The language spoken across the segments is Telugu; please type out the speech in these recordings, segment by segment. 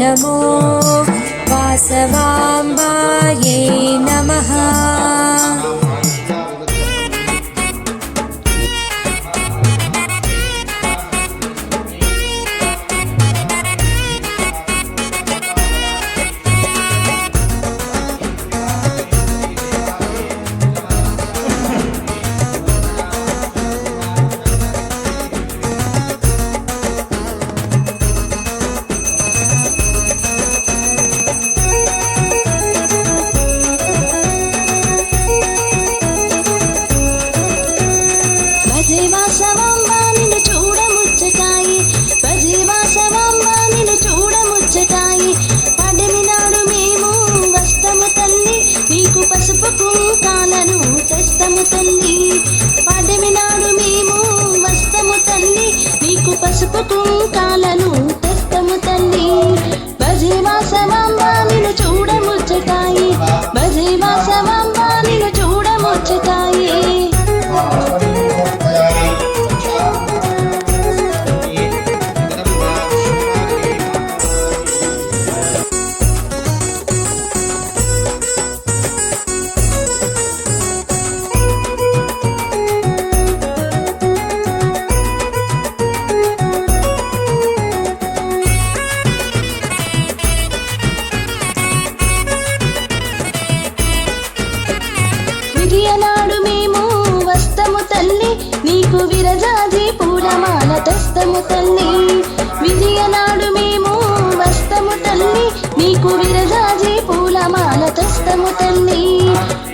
नमो वासवाम्बायै नमः భజే విజయనాడు మేము వస్తము తల్లి నీకు విరజాజి పూలమాల తెస్తము తల్లి. విజయనాడు మేము వస్తము తల్లి నీకు విరజాజి పూలమాల తెస్తము తల్లి.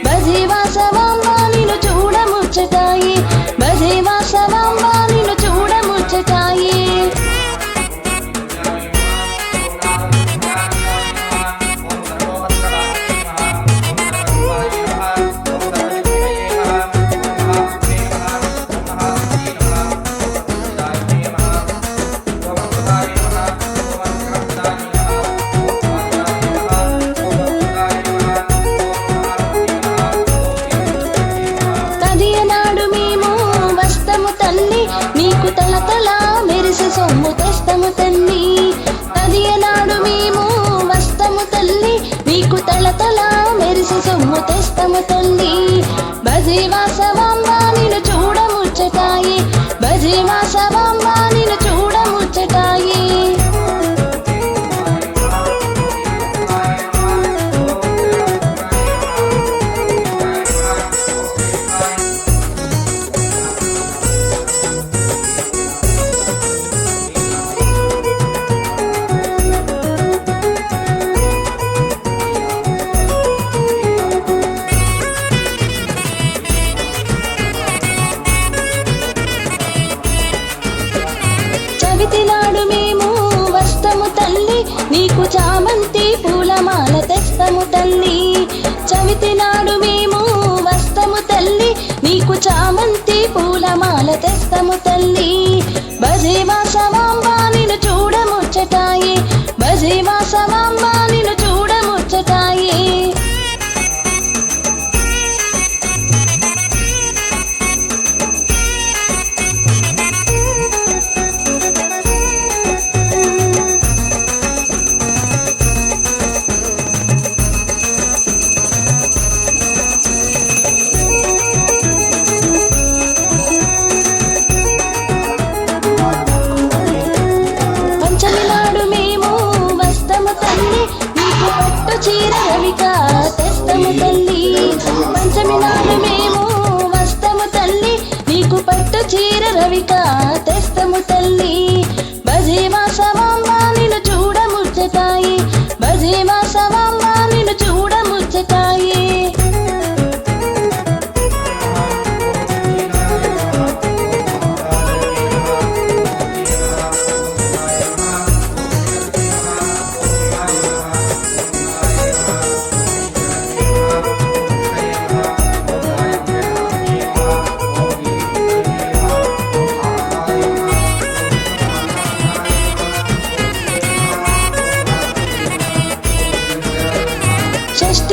భజే వాసవాంబ నిన్ను చూడముచ్చటాయి భజే వాసవాంబ మేము సొమ్ము తెస్తము తల్లి తదియనాడు మేము? వస్తము తల్లి. నీకు తల తల మెరిసి సొమ్ము తెస్తము తల్లి. భజే వాసవాంబ నీకు చామంతి పూలమాల తెస్తము తల్లి. చవితి నాడు మేము వస్తము తల్లి. నీకు చామంతి పూలమాల తెస్తము తల్లి. భజే సమాంబా నిన్ను చూడముచ్చటాయి. బజీవా సమాంబా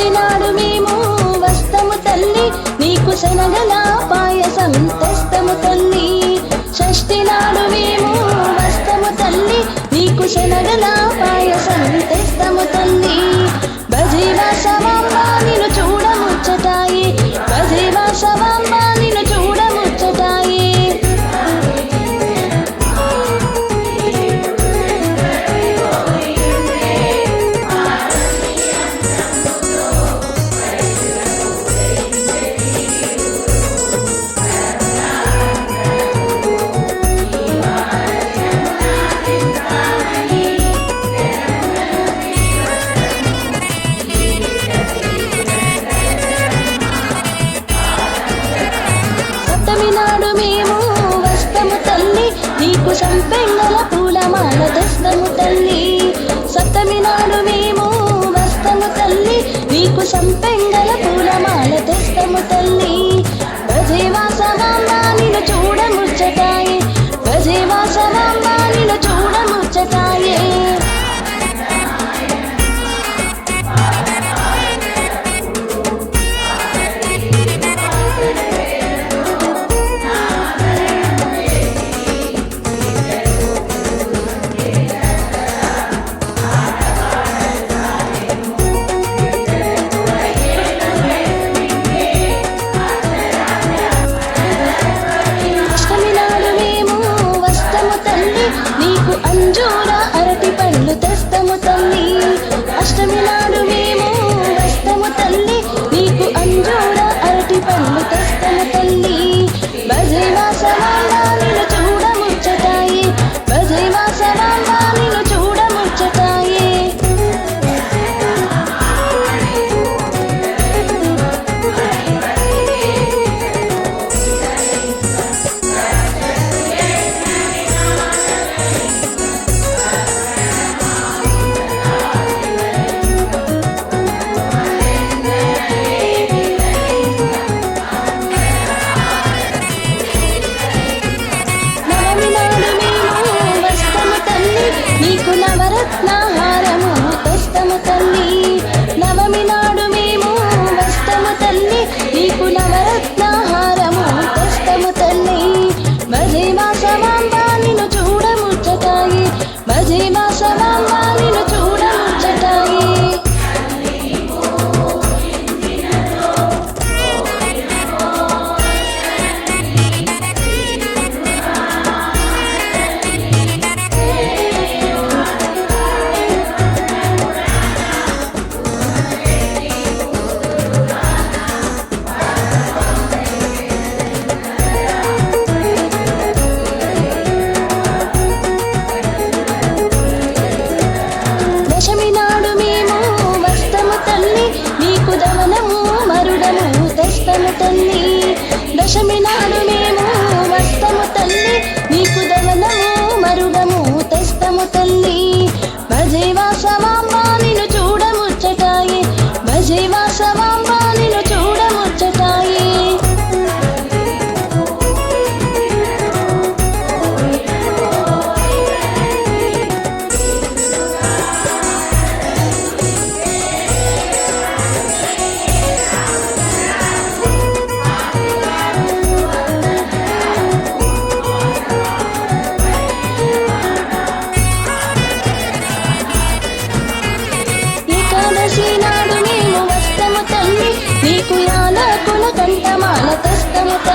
నాడు మేము వస్తము తల్లి. నీకు శనగల పాయసం తెస్తము తల్లి. షష్ఠి నాడు మేము వస్తము తల్లి. నీకు శనగల పాయసం తెస్తము తల్లి. భజీవా సవాంబా నిన్ను చూడముచ్చటాయి. భజీవా సవాంబా champán.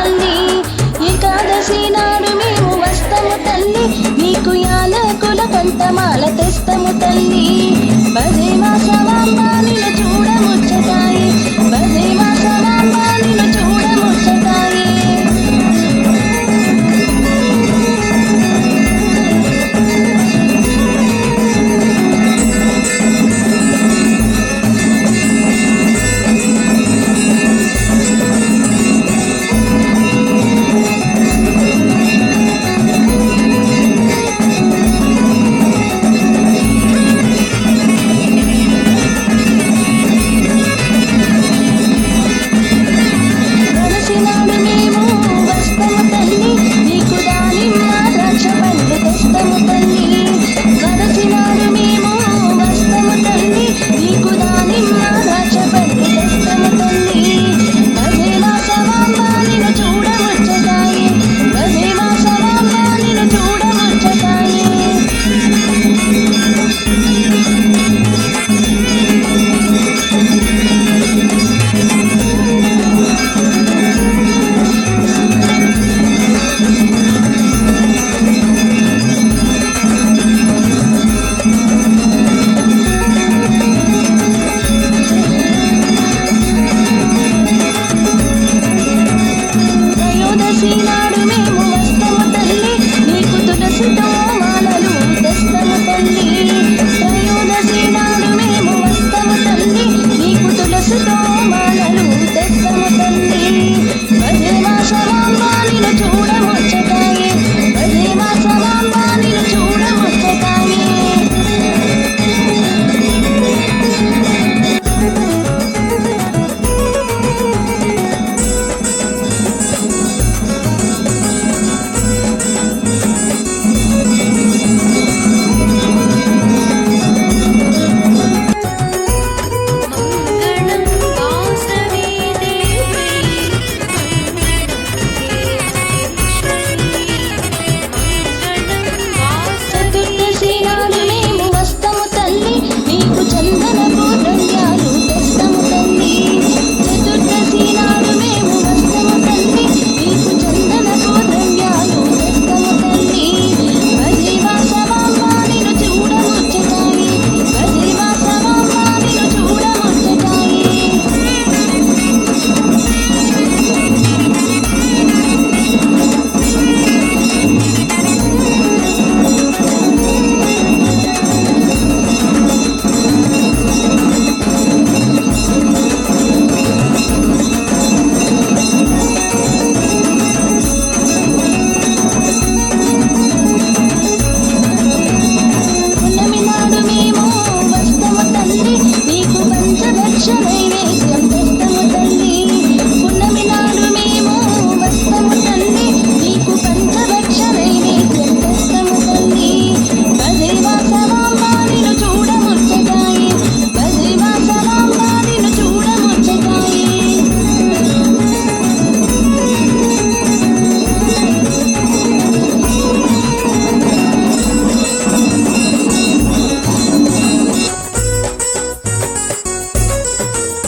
తల్లి. ఏకాదశి నాడు మేము వస్తము తల్లి. నీకు యాలకుల కంటమాల తెస్తము తల్లి. పదే మాసవాం